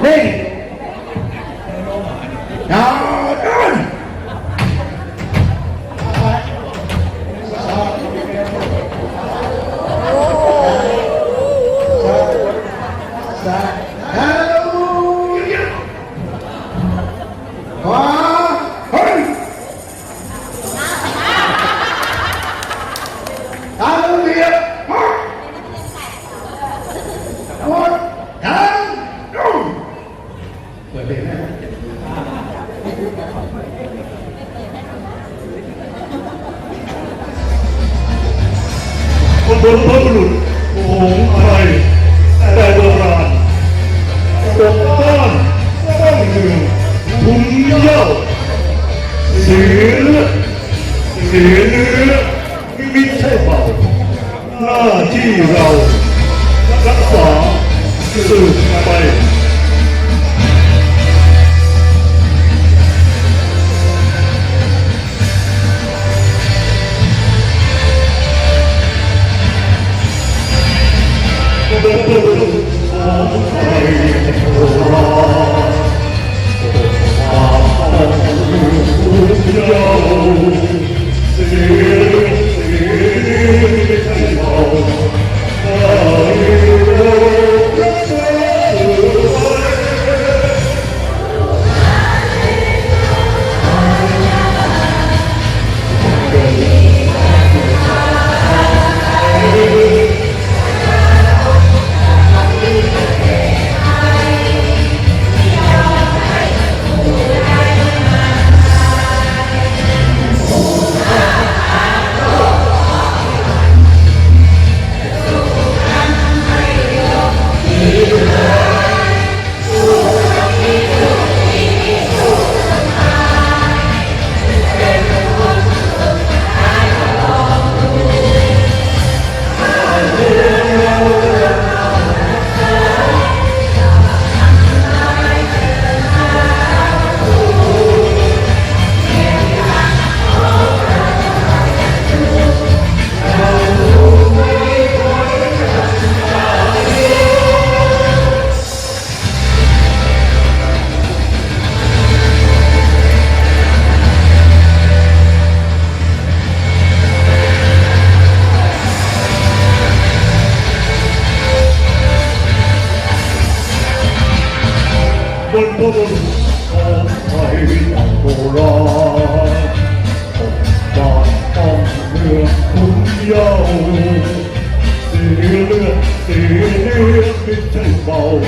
ready? คนบนพระบุรุษของไทยแต่โบราณปกป้องสร้องเมืองทุนเย้าเสียเลือดเสียเนื้อไม่ใช่เบาหน้าที่เรารักษาสืบไป Oh, 봄을 보는 나의 돌아 나의 분야오 뜨는 뜨는 빛을 봐오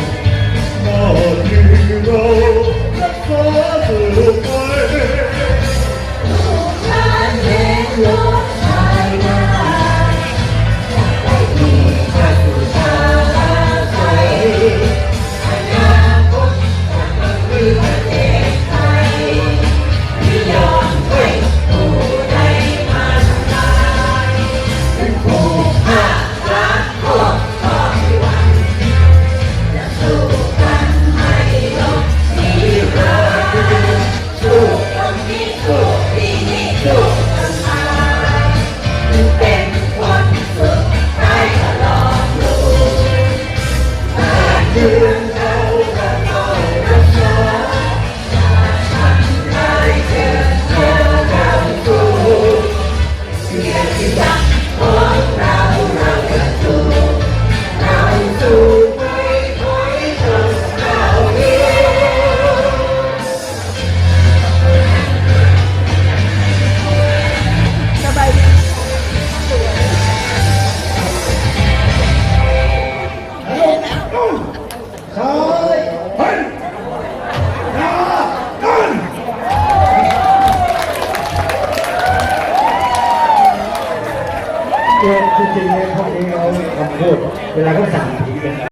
จริงๆเนี่ยพวกนี้เขาคำพูดเวลาเขาสั่งผีกัน